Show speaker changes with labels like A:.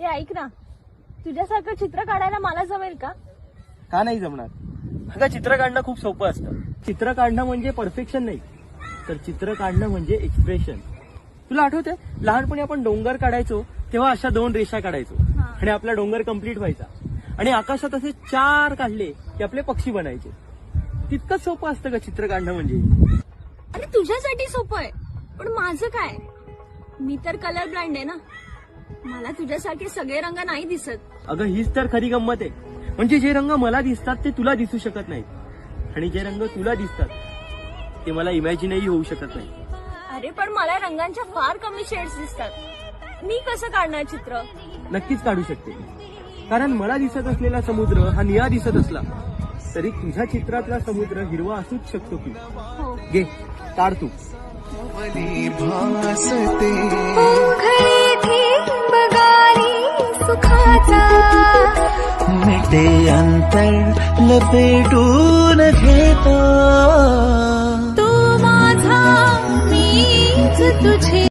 A: हे ऐक ना. तुझ्यासारखं चित्र काढायला मला जमेल का?
B: का नाही जमणार? अगं चित्र काढणं खूप सोपं असतं. चित्र काढणं म्हणजे परफेक्शन नाही तर चित्र काढणं म्हणजे एक्सप्रेशन तुला आठवतंय? लहानपणी आपण डोंगर काढायचो तेव्हा अशा दोन रेषा काढायचो. आणि आपला डोंगर कंप्लीट व्हायचा. आणि आकाशात असे चार काढले की आपले पक्षी बनायचे. तितकंच सोपं असतं का चित्र काढणं म्हणजे.
A: अरे तुझ्यासाठी सोपं आहे. पण माझं काय? मी तर कलर ब्लाइंड आहे ना. मला तुझ्यासारखे सगळे रंग नाही दिसत.
B: अगं हीच तर खरी गंमत आहे. म्हणजे जे रंग मला दिसतात ते तुला दिसू शकत नाहीत. आणि जे रंग तुला दिसतात ते मला इमॅजिनही होऊ शकत नाही
A: अरे पण मला रंगांच्या फार कमी शेड्स दिसतात. मी कसं काढणार चित्र?
B: नक्कीच काढू शकते. कारण मला दिसत असलेला समुद्र हा निळा दिसत असला तरी तुझ्या चित्रातला समुद्र हिरवा असूच शकतो की.
A: हो.
B: घे काढ तू.
C: भासते.
D: सुखाचा
C: मिटे अंतर लपेटून घेता.
D: तू माझा मीच तुझे